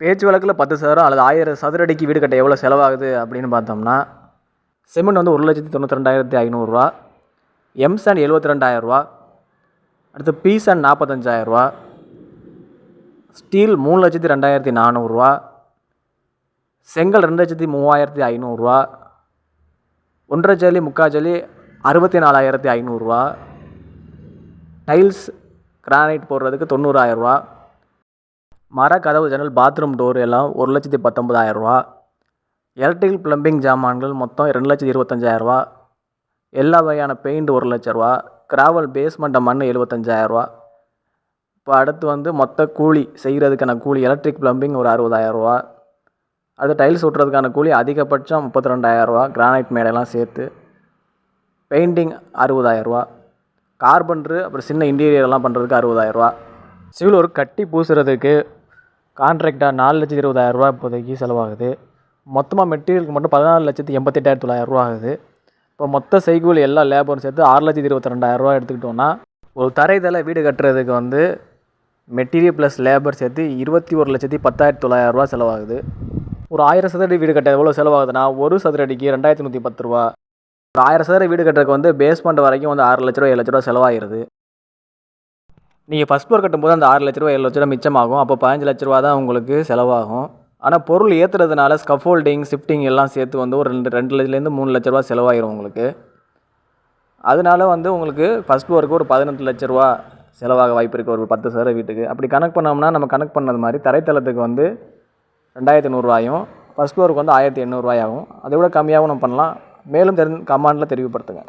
பேச்சு வழக்கில் பத்து சதுரம் அல்லது ஆயிரம் சதுரடிக்கு வீடு கட்ட எவ்வளோ செலவாகுது அப்படின்னு பார்த்தோம்னா சிமெண்ட் வந்து ஒரு லட்சத்தி தொண்ணூற்றி ரெண்டாயிரத்தி ஐநூறுரூவா எம்சாண்ட் எழுபத்தி ரெண்டாயிரரூவா அடுத்து பீசாண்ட் நாற்பத்தஞ்சாயிரரூவா ஸ்டீல் மூணு லட்சத்தி ரெண்டாயிரத்தி நானூறுரூவா செங்கல் ரெண்டு லட்சத்தி மூவாயிரத்தி ஐநூறுரூவா ஒன்றரை ஜல்லி முக்கால் ஜல்லி அறுபத்தி நாலாயிரத்தி ஐநூறுரூவா டைல்ஸ் கிரானைட் போடுறதுக்கு தொண்ணூறாயிரரூவா மர கதவு ஜன்னல் பாத்ரூம் டோர் எல்லாம் ஒரு லட்சத்தி பத்தொம்பதாயிரரூவா எலக்ட்ரிக்கல் ப்ளம்பிங் ஜாமான்கள் மொத்தம் ரெண்டு லட்சத்தி இருபத்தஞ்சாயிரரூவா எல்லா வகையான பெயிண்ட் ஒரு லட்ச ரூபா. கிராவல் பேஸ்மெண்ட்டை மண் எழுபத்தஞ்சாயிரரூவா இப்போ அடுத்து வந்து மொத்த கூலி செய்கிறதுக்கான கூலி எலக்ட்ரிக் ப்ளம்பிங் ஒரு அறுபதாயிரரூவா அது டைல்ஸ் ஒட்டுறதுக்கான கூலி அதிகபட்சம் முப்பத்தி ரெண்டாயிரரூவா கிரானைட் மேடையெல்லாம் சேர்த்து பெயிண்டிங் அறுபதாயிரரூவா கார்பன்ட்ரு அப்புறம் சின்ன இன்டீரியர்லாம் பண்ணுறதுக்கு அறுபதாயிரரூவா சிவில் ஒரு கட்டி பூசுறதுக்கு கான்ட்ராக்டாக நாலு லட்சத்தி இருபதாயிரரூவா இப்போதைக்கு செலவாகுது. மொத்தமாக மெட்டீரியலுக்கு மட்டும் பதினாலு லட்சத்தி எண்பத்தெட்டாயிரத்தி தொள்ளாயிரரூவா ஆகுது. இப்போ மொத்த செய்கூலி எல்லா லேபரும் சேர்த்து ஆறு லட்சத்தி இருபத்தி ரெண்டாயிரரூவா எடுத்துக்கிட்டோன்னா ஒரு தரைதள வீடு கட்டுறதுக்கு வந்து மெட்டீரியல் ப்ளஸ் லேபர் சேர்த்து இருபத்தி ஒரு லட்சத்தி பத்தாயிரத்தி தொள்ளாயிரரூவா செலவாகுது. ஒரு ஆயிரம் சதுரடி வீடு கட்ட எவ்வளோ செலவாகுதுன்னா ஒரு சதுரடிக்கு ரெண்டாயிரத்தி நூற்றி பத்து ரூபா. ஒரு ஆயிரம் சதுர வீடு கட்டுறதுக்கு வந்து பேஸ்மெண்ட் வரைக்கும் வந்து ஆறு லட்ச ரூபா ஏழு லட்ச ரூபா செலவாகிருது நீங்கள் ஃபஸ்ட் ஃப்ளோர் கட்டும்போது அந்த ஆறு லட்ச ரூபா ஏழு லட்ச ரூபா மிச்சமாகும். அப்போ பதினஞ்சு லட்ச ரூபா தான் உங்களுக்கு செலவாகும். ஆனால் பொருள் ஏற்றுறதுனால ஸ்கஃபோல்டிங் ஷிஃப்டிங் எல்லாம் சேர்த்து வந்து ஒரு ரெண்டு ரெண்டு லட்சத்துலேருந்து மூணு லட்ச ரூபா செலவாயிரும் உங்களுக்கு. அதனால வந்து உங்களுக்கு ஃபஸ்ட் ஃப்ளோருக்கு ஒரு பதினெட்டு லட்ச ரூபா செலவாக வாய்ப்பு இருக்குது ஒரு பத்து சதுர வீட்டுக்கு. அப்படி கணக்கு பண்ணோம்னா நம்ம கணக்கு பண்ணது மாதிரி தரைத்தளத்துக்கு வந்து ரெண்டாயிரத்தி நூறுரூவாயும் ஃபஸ்ட் ஃப்ளோருக்கு வந்து ஆயிரத்தி எண்ணூறுரூவாயாகும் அதை விட கம்மியாகவும் நம்ம பண்ணலாம். மேலும் தெரிஞ்சு கமாண்டில் தெரிவுபடுத்துங்க